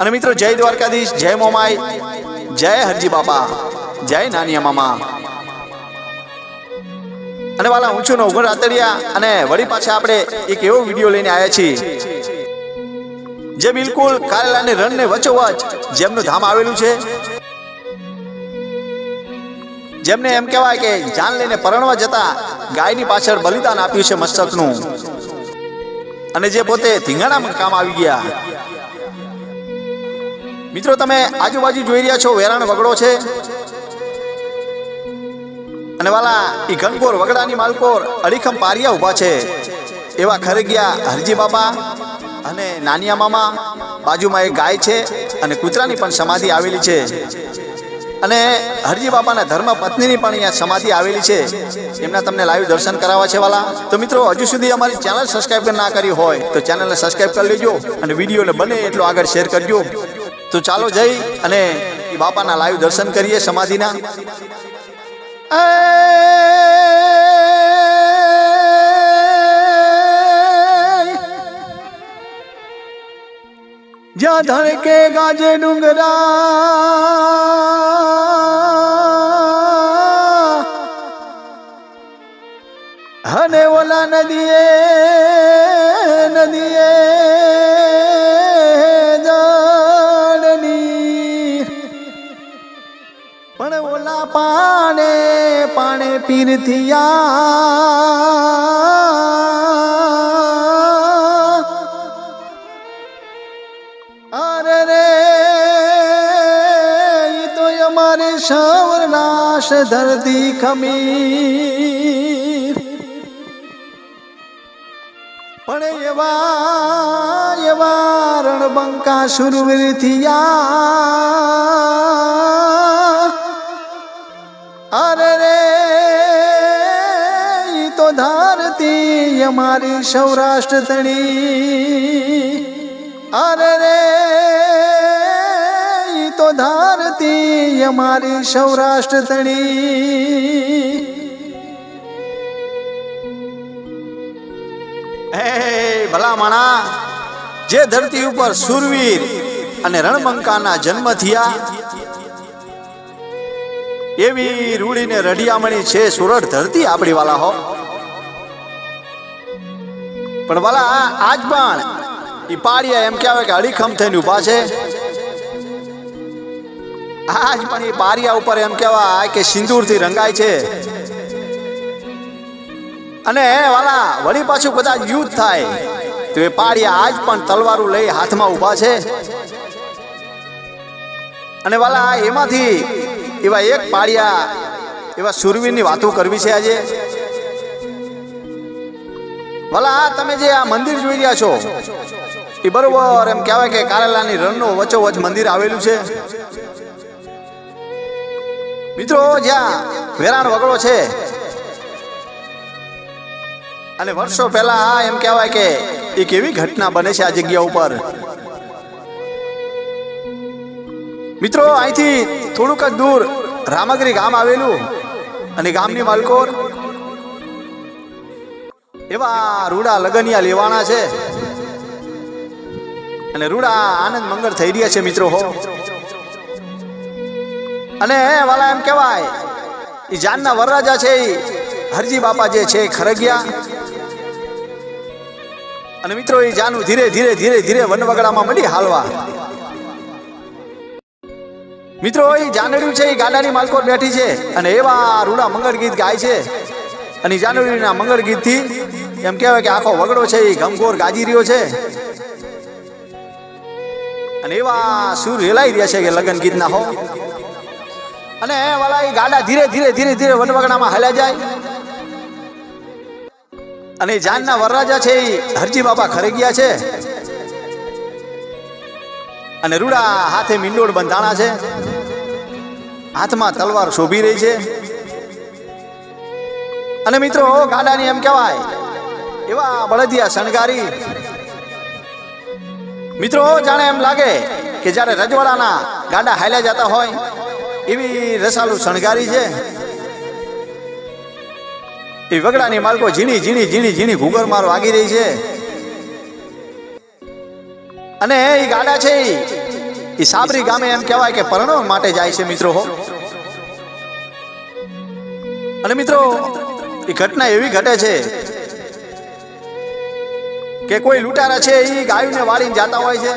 અને મિત્રો, જય દ્વારકાધીશ, જય મોમાઈ, જય હરજી બાપા જય નાનિયા મામા. અને વાલા છું નવગણ રાતડિયા અને વળી પાછા આપણે એક એવો વીડિયો લઈને આવ્યા છીએ જે બિલકુલ કારેલાને રણને વચોવચ જેમનું ધામ આવેલું છે. જેમને એમ કહેવાય કે જાન લઈને પરણવા જતા ગાયની પાછળ બલિદાન આપ્યું છે મસ્તકનું. અને જે પોતે ધીંગાણામાં કામ આવી ગયા. મિત્રો, તમે આજુબાજુ જોઈ રહ્યા છો વેરાણ વગડો છે. અને વાલા એ ઘનકોર વગડાની માલકોર અડીખમ પારિયા ઊભા છે. એવા ખરેગિયા હરજી બાબા અને નાનિયા મામા. બાજુમાં એક ગાય છે અને કૂતરાની પણ સમાધિ આવેલી છે. અને હરજી બાપાના ધર્મ પત્નીની પણ અહીંયા સમાધિ આવેલી છે. એમના તમને લાઈવ દર્શન કરાવવા છે વાલા. તો મિત્રો, હજુ સુધી અમારી ચેનલ સબસ્ક્રાઈબ ના કરી હોય તો ચેનલને સબસ્ક્રાઈબ કરી લેજો અને વિડીયોને બને એટલો આગળ શેર કરજો. તો ચાલો જઈ અને બાપાના લાઈવ દર્શન કરીએ સમાધિના. જ્યાં ધડકે ગાજે ડુંગરા હને ઓલા નદીએ નદીએ. પાણે પીરથિયા અરે રે ઈ તો અમારે સૌરાશ ધરતી ખમીર પણ એવા એવા રણબંકા સુરવીર ધારતી અમારી સૌરાષ્ટ્ર તણી. અરે રે તો ધારતી અમારી સૌરાષ્ટ્ર તણી. હે ભલા માણા, જે ધરતી ઉપર સુરવીર અને રણમંકાના જન્મ થયા, એવી રૂડીને રઢિયામણી છે સુરત ધરતી આપણી વાલા હો. પણ વાલા આજ પણ એ પાડિયા એમ કહેવાય કે અડીખમ થઈને ઊભા છે. આજ પણ એ પારિયા ઉપર એમ કહેવાય કે સિંદૂરથી રંગાય છે. અને વાલા, વળી પાછું કદાચ યુદ્ધ થાય, તો એ પાડિયા આજ પણ તલવારું લઈ હાથમાં ઊભા છે. અને વાલા એમાંથી એવા એક પાડિયા એવા સુરવીરની વાતો કરવી છે આજે. વાલા આ તમે જે આ મંદિર જોઈ રહ્યા છો, એ બરોબર એમ કહેવાય કે કારેલાની રણનો વચ્ચોવચ મંદિર આવેલું છે. મિત્રો, જ્યાં વેરાણ વગડો છે, અને વર્ષો પહેલા આ એમ કહેવાય કે એક એવી ઘટના બને છે આ જગ્યા ઉપર. મિત્રો, અહીંથી થોડુંક જ દૂર રામગરી ગામ આવેલું અને ગામની માલકોર એવા રૂડા લગનિયા લેવાના છે. અને રૂડા આનંદ મંગળ થઈ રહ્યા છે મિત્રો હો. અને વાલા એમ કહેવાય એ જાનના વરરાજા છે હરજી બાપા જે છે ખરગ્યા. અને મિત્રો એ જાનું ધીરે ધીરે ધીરે ધીરે વનવગડામાં મળી હાલવા. મિત્રો એ જાનડ્યું છે એ ગાડાની માલકોટ બેઠી છે. અને એવા રૂડા મંગળ ગીત ગાય છે. અને જાન્યુઆરીના મંગળ ગીતથી એમ કહેવાય કે આખો વગડો છે એ ગમગોર ગાજી રહ્યો છે. અને એવા સુર રેલાઈ રહ્યા છે કે લગ્ન ગીતના હો. અને વાલા એ ગાડા ધીરે ધીરે ધીરે ધીરે વનવગડામાં હાલ્યા જાય. અને જાનના વરરાજા છે એ હરજી બાબા ખરે ગયા છે. અને રૂડા હાથે મીંડોળ બંધાણા છે. હાથમાં તલવાર શોભી રહી છે. અને મિત્રો ગાડાની એમ કહેવાય એવા બળદિયા શણગારી. મિત્રો જાણે એમ લાગે કે જ્યારે રજવાડાના ગાડા હાલ્યા જતા હોય એવી રસાલું શણગારી છે. એ વગડાની માલકો ઝીણી ઝીણી ઝીણી ઝીણી ઘૂગર માર વાગી રહી છે. અને એ ગાડા છે એ સાબરી ગામે એમ કહેવાય કે પરણો માટે જાય છે મિત્રો હો. અને મિત્રો એ ઘટના એવી ઘટે છે કે કોઈ લૂંટારા છે એ ગાયુને વાળીને જાતા હોય છે.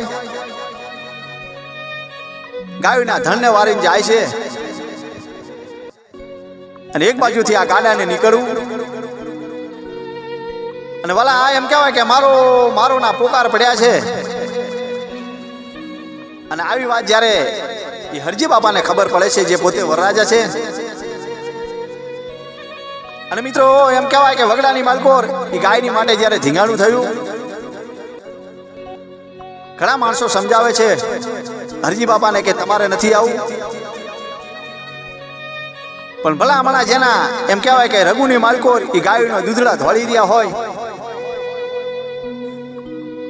ગાયુના ધનને વાળીને જાય છે. અને એક બાજુથી આ ગાડાને નીકળવું અને વલા, આ એમ કહેવાય કે મારો મારો ના પોકાર પડ્યા છે. અને આવી વાત જ્યારે એ હરજી બાબાને ખબર પડે છે, જે પોતે વરરાજા છે. અને મિત્રો, એમ કહેવાય કે વગડાની માલકોર એ ગાયની માટે જ્યારે ઝીંગાણું થયું, ઘણા માણસો સમજાવે છે, હરજી બાપાને કે તમારે નથી આવું. પણ ભલા હમણાં જેના, એમ કહેવાય કે રઘુની માલકોર એ ગાયનો દૂધડા ધોળી રહ્યા હોય.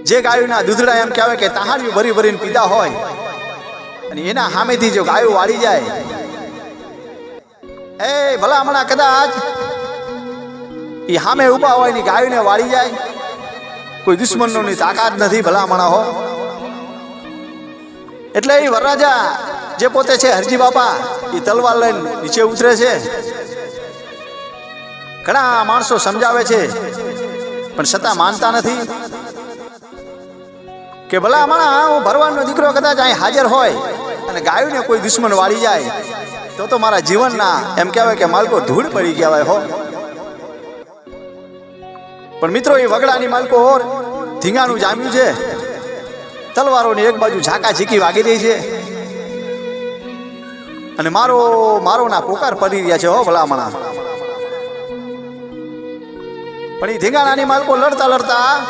જે ગાયોના દૂધડા એમ કહેવાય કે તહાડીઓ ભરી ભરીને પીધા હોય, અને એના સામેથી જો ગાયો વાળી જાય. એ ભલા હમણાં કદાચ એ સામે ઊભા હોય ને ગાયને વાળી જાય. કોઈ દુશ્મનોની તાકાત નથી ભલામણા હો. એટલે એ વરરાજા જે પોતે છે હરજી બાપા એ તલવાર લઈને નીચે ઉતરે છે. ઘણા માણસો સમજાવે છે, પણ છતાં માનતા નથી. કે ભલા હમણાં હું ભરવાનનો દીકરો કદાચ અહીં હાજર હોય અને ગાયોને કોઈ દુશ્મન વાળી જાય, તો તો મારા જીવનના, એમ કહેવાય કે માલકો ધૂળ પડી કહેવાય હો. પણ મિત્રો, એ વગડાની માલકો ઓર ધીંગાનું જામ્યું છે. તલવારોની એક બાજુ ઝાકા ઝીકી વાગી રહી છે. અને મારો મારો ના પોકાર પડી રહ્યા છે, હો ભલામણા. પણ એ ધીંગાણાની માલકો લડતા લડતા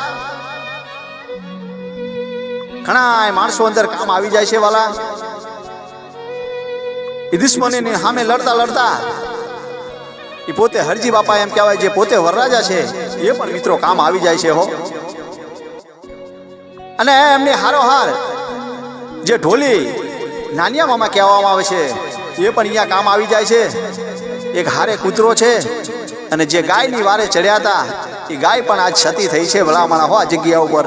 ઘણા માણસો અંદર કામ આવી જાય છે, વાલા. એ દુશ્મની સામે લડતા લડતા એ પોતે હરજી બાપા એમ કહેવાય જે પોતે વરરાજા છે, એ પણ મિત્રો કામ આવી જાય છે હો. અને એમની હારોહાર જે ઢોલી નાનિયા મામા કહેવામાં આવે છે, એ પણ અહીંયા કામ આવી જાય છે. એક હારે કૂતરો છે અને જે ગાયની વારે ચડ્યા હતા, એ ગાય પણ આજ છતી થઈ છે ભલામણા હો આ જગ્યા ઉપર.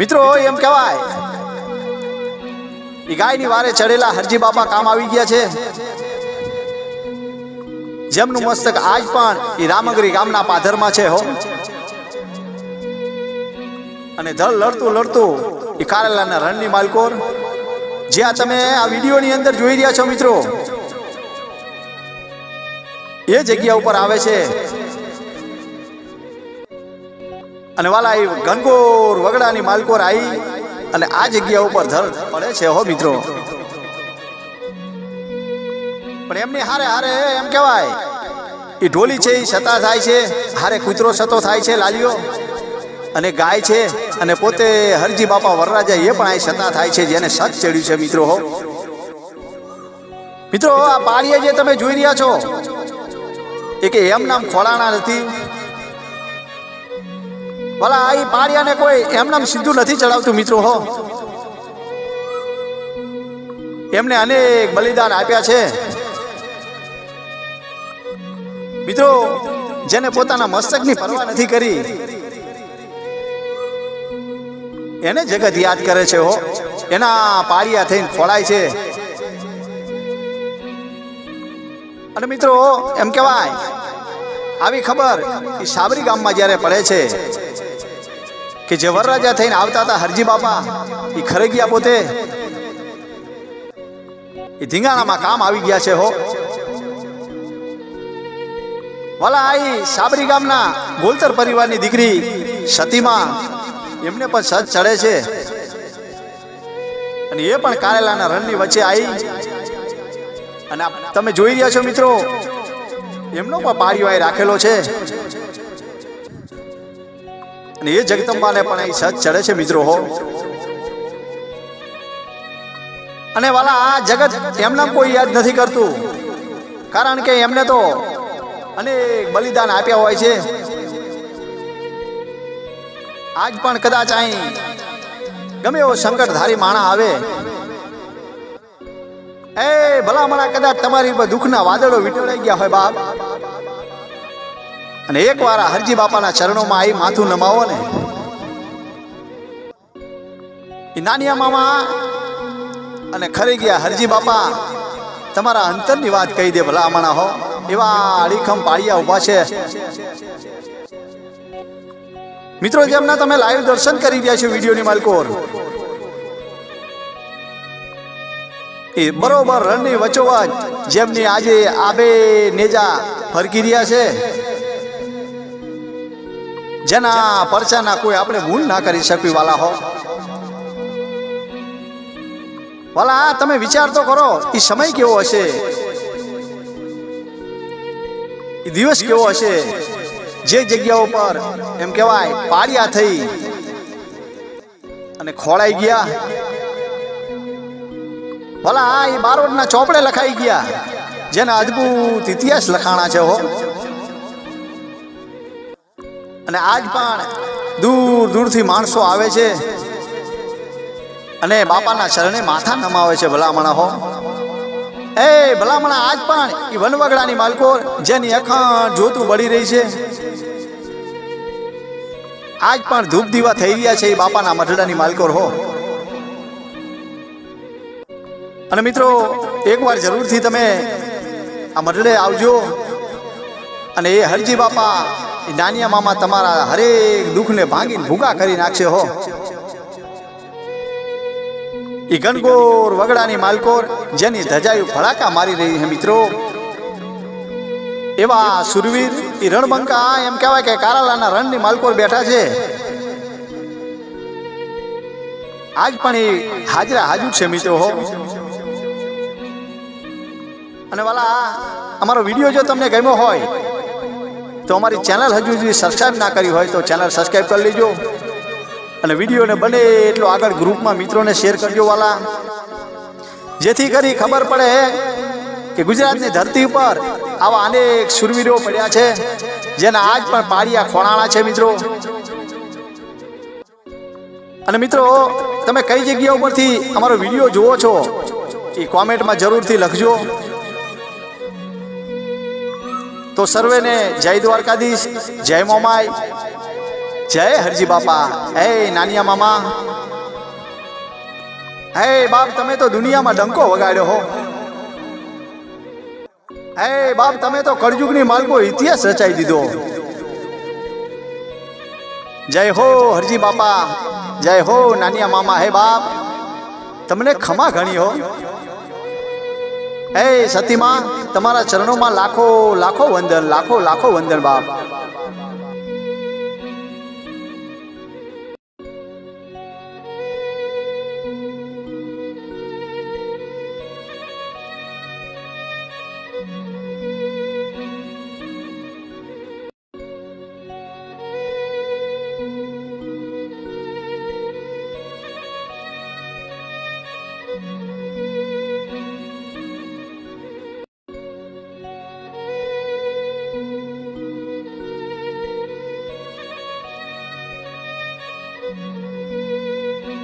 મિત્રો એમ કહેવાય, એ ગાયની વારે ચડેલા હરજી બાપા કામ આવી ગયા છે. જેમનું મસ્તક આજ પણ એ રામગરી ગામના પાધરમાં છે હો. અને ધલ લડતું લડતું એ કારેલાના રણની માલકોર, જ્યાં તમે આ વિડીયોની અંદર જોઈ રહ્યા છો મિત્રો, એ જગ્યા ઉપર આવે છે. અને વાલા એ ઘનઘોર વગડાની માલકોર આવી અને આ જગ્યા ઉપર ધર પડે છે હો મિત્રો. પણ એમની હારે હારે, એમ કહેવાય. એ ઢોલી છે એ સતા થાય છે, હારે કૂતરો છતો થાય છે, લાલીઓ. અને ગાય છે, અને પોતે હરજી બાપા વરરાજા એ પણ આ સતા થાય છે, જેને સત ચડ્યું છે, મિત્રો હો. મિત્રો, આ પાળીએ જે તમે જોઈ રહ્યા છો, એ કે એમ નામ ખોળાણા નથી. ભલા આ પાળિયાને કોઈ એમ નામ સીધું નથી ચડાવતું, મિત્રો હો. એમને અનેક બલિદાન આપ્યા છે. મિત્રો, જેને પોતાના મસ્તકની પરવા નથી કરી, એને જગત યાદ કરે છે હો. એના પાળિયા થઈને ખોળાય છે. અને મિત્રો, એમ કહેવાય, આવી ખબર એ સાબરી ગામમાં જ્યારે પડે છે, કે જે વરરાજા થઈને આવતા હતા હરજી બાપા, એ ખરે ગયા પોતે, એ ધીંગાણામાં કામ આવી ગયા છે હો. વાલા આઈ સાબરી ગામના ગોલતર પરિવારની દીકરી સતીમા. એમને પણ સજ ચડે છે. અને એ પણ કારેલાના રણની વચ્ચે આવી અને તમે જોઈ રહ્યા છો મિત્રો, એમનો પણ પાળીઓ રાખેલો છે. અને એ જગદંબાને પણ અહીં સજ ચડે છે મિત્રો હો. અને વાલા, આ જગત એમના કોઈ યાદ નથી કરતું. કારણ કે એમને તો અનેક બલિદાન આપ્યા હોય છે. આજ પણ કદાચ અહીં ગમે એવો સંકટધારી માણા આવે. એ ભલામણા કદાચ તમારી દુઃખના વાદળો વીંટળાઈ ગયા હોય બાપ. અને એકવાર હરજી બાપાના ચરણોમાં આવી માથું નમાવો ને. એ નાનિયા મામા અને ખરી ગયા હરજી બાપા, તમારા અંતરની વાત કહી દે ભલા હમણાં હો. એવા અડીખમ પાળિયા ઊભા છે. મિત્રો જેમના તમે લાઈવ દર્શન કરી રહ્યા છો વિડીયોની માલકોર. એ બરોબર રણની વચોવચ જેમની આજે આબે નેજા ફરકી રહ્યા છે. જેના પરચાના કોઈ આપણે ભૂલ ના કરી શકવી, વાલા હો. વાલા, તમે વિચાર તો કરો એ સમય કેવો હશે? દિવસ કેવો હશે? જે જગ્યાઓ પર એમ કહેવાય પાળિયા થઈ અને ખોળાઈ ગયા. ભલા એ બારોટના ચોપડે લખાઈ ગયા. જેના અદ્ભુત ઇતિહાસ લખાણા છે હો. અને આજ પણ દૂર દૂરથી માણસો આવે છે. અને બાપાના શરણે માથા નમાવે છે ભલામણા હો. એ ભલામણા આજ પણ એ વનવગડાની માલકો જેની અખંડ જોતું બળી રહી છે. આજ પણ ધૂપ દીવા થઈ રહ્યા છે એ બાપાના મઢડાની માલકોર, હો. અને મિત્રો, એકવાર જરૂરથી તમે આ મઢડે આવજો અને એ હરજી બાપા નાનિયા મામા તમારા હરેક દુઃખને ભાંગીને ભૂગા કરી નાખશે, હો. એ ગણગોર, વગડાની માલકોર, જેની ધજાયું ફળાકા મારી રહી છે મિત્રો. એવા સુરવીર એ રણબંકા, એમ કહેવાય કે કારાલાના રણની માલકોર બેઠા છે. આજ પણ એ હાજરા હાજર છે મિત્રો હો. અને વાલા, અમારો વીડિયો જો તમને ગમ્યો હોય, તો અમારી ચેનલ હજુ સુધી સબસ્ક્રાઈબ ના કરી હોય તો ચેનલ સબસ્ક્રાઈબ કરી લેજો. અને વિડીયોને બને એટલો આગળ ગ્રુપમાં મિત્રોને શેર કરજો વાલા. જેથી કરી ખબર પડે કે ગુજરાતની ધરતી ઉપર આવા અનેક સુરવીરો પડ્યા છે, જેના આજ પણ પાળિયા ખોણાણા છે મિત્રો. અને મિત્રો, તમે કઈ જગ્યા ઉપરથી અમારો વીડિયો જુઓ છો, એ કોમેન્ટમાં જરૂરથી લખજો. તો સર્વેને જય દ્વારકાધીશ, જય મોમાઈ. જય હરજી બાપા. હે નાનિયા મામા. હે બાપ, તમે તો દુનિયામાં ડંકો વગાડ્યો હો. હે બાપ, તમે તો કળયુગની માલકો ઇતિહાસ રચાઈ દીધો. જય હો હરજી બાપા. જય હો નાનિયા મામા. હે બાપ, તમને ખમા ઘણી હો. હે સતીમાં, તમારા ચરણોમાં લાખો લાખો વંદન, લાખો લાખો વંદન બાપ.